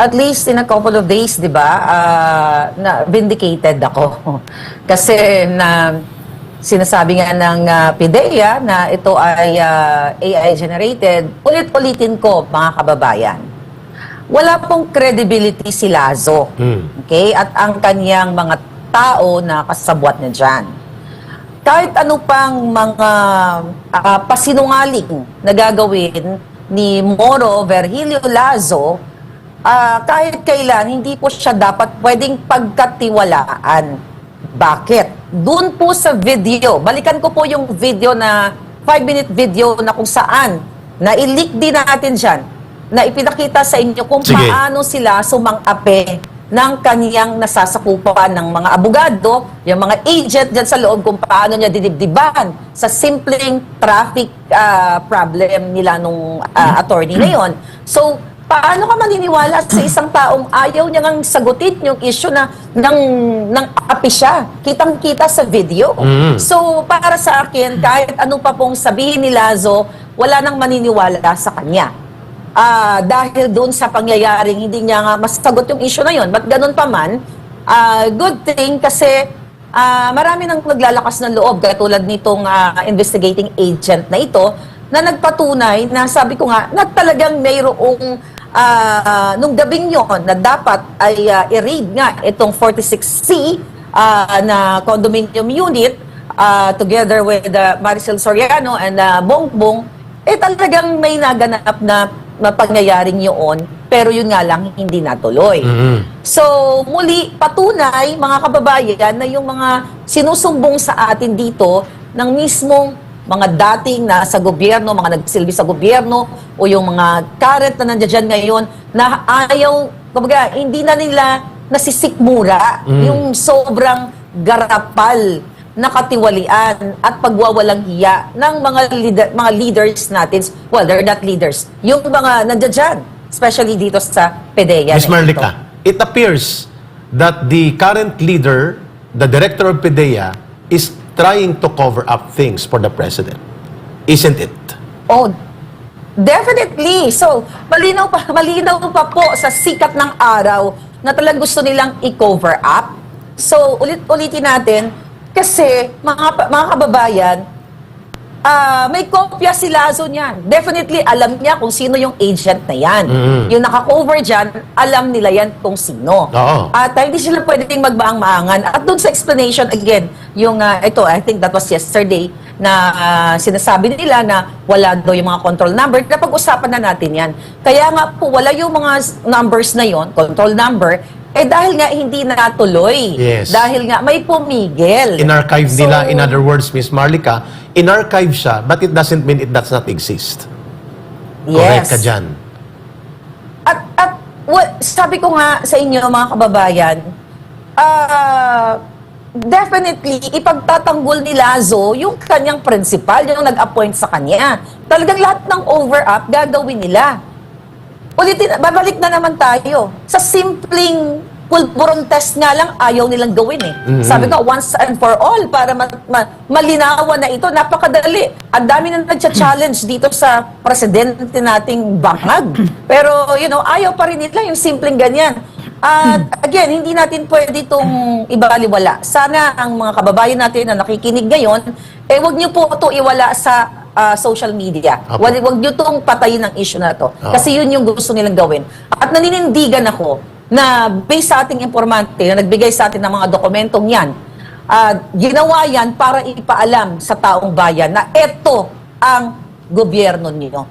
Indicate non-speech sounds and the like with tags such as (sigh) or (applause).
At least in a couple of days, di ba, ah, na vindicated ako. (laughs) Kasi na sinasabi nga ng ah, PIDEA na ito ay ah, AI generated, ulit-ulitin ko mga kababayan. Wala pong credibility si Lazo. Mm. Okay? At ang kanyang mga tao na kasabwat niya dyan. Kahit ano pang mga ah, pasinungaling na gagawin ni Moro Virgilio Lazo, ah, kahit kailan, hindi po siya dapat pwedeng pagkatiwalaan. Bakit? Doon po sa video, balikan ko po yung video na 5-minute video na kung saan, na i-leak din natin dyan, na ipinakita sa inyo kung Sige. paano sila sumang-ape ng kaniyang nasasakupan ng mga abogado, yung mga agent dyan sa loob kung paano niya didibdiban sa simpleng traffic ah, problem nila nung ah, attorney na (clears throat) yon. So, paano ka maniniwala sa isang taong ayaw niya ngang sagutin yung issue na ng, ng api siya? Kitang-kita sa video. Mm. So, para sa akin, kahit ano pa pong sabihin ni Lazo, wala nang maniniwala sa kanya. Ah, dahil doon sa pangyayaring hindi niya nga masagot yung issue na yon. But ganun pa man, ah, good thing kasi ah, marami nang naglalakas ng loob katulad nitong ah, investigating agent na ito na nagpatunay na sabi ko nga na talagang mayroong ah, nung gabing yon na dapat ay ah, i-raid nga itong 46C ah, na condominium unit ah, together with ah, Maricel Soriano and ah, Bongbong eh talagang may naganap na na pangyayaring yun, pero yun nga lang hindi natuloy. Mm. So, muli, patunay, mga kababayan, na yung mga sinusumbong sa atin dito ng mismong mga dating nasa gobyerno, mga nagsilbi sa gobyerno, o yung mga current na nandiyan ngayon, na ayaw, kumbaga, hindi na nila nasisikmura Mm. yung sobrang garapal na katiwalian at pagwawalang hiya ng mga leader, mga leaders natin. Well, they're not leaders. Yung mga nandiyan especially dito sa PDEA. Ms. Marlica, it appears that the current leader, the director of PIDEA, is trying to cover up things for the president. Isn't it? Oh, definitely. So, malinaw pa, (laughs) malinaw pa po sa sikat ng araw na talagang gusto nilang i-cover up. So, ulit-ulitin natin kasi mga, mga kababayan, ah, may kopya si Lazo niyan. Definitely alam niya kung sino yung agent na yan. Mm. Yung naka-cover dyan, alam nila yan kung sino. Oo. At ah, hindi sila pwedeng magbaang-maangan. At doon sa explanation again, yung ah, ito, I think that was yesterday, na ah, sinasabi nila na wala daw yung mga control number. Napag-usapan na natin yan. Kaya nga po, wala yung mga numbers na yon control number, eh dahil nga hindi natuloy. Yes. Dahil nga may pumigil. In-archive So, nila, in other words, Ms. Marlica, in-archive siya, but it doesn't mean it does not exist. Correct Yes. ka dyan. At, at wa- sabi ko nga sa inyo mga kababayan, ah definitely ipagtatanggol ni Lazo yung kanyang principal, yung nag-appoint sa kanya. Talagang lahat ng over-up gagawin nila. Ulitin, babalik na naman tayo. Sa simpleng pulburon test nga lang, ayaw nilang gawin eh. Mhm. Sabi ko, once and for all, para ma- ma- malinawan na ito, napakadali. Ang dami na nagcha-challenge dito sa presidente nating bangag. (clears throat) Pero, you know, ayaw pa rin nila yung simpleng ganyan. At (clears throat) again, hindi natin pwede itong ibaliwala. Sana ang mga kababayan natin na nakikinig ngayon, eh wag niyo po ito iwala sa ah, social media. Apo. Wag, wag niyo itong patayin ng issue na to. Oo. Kasi yun yung gusto nilang gawin. At naninindigan ako na based sa ating informante na nagbigay sa atin ng mga dokumentong yan, ah, ginawa yan para ipaalam sa taong bayan na ito ang gobyerno niyo.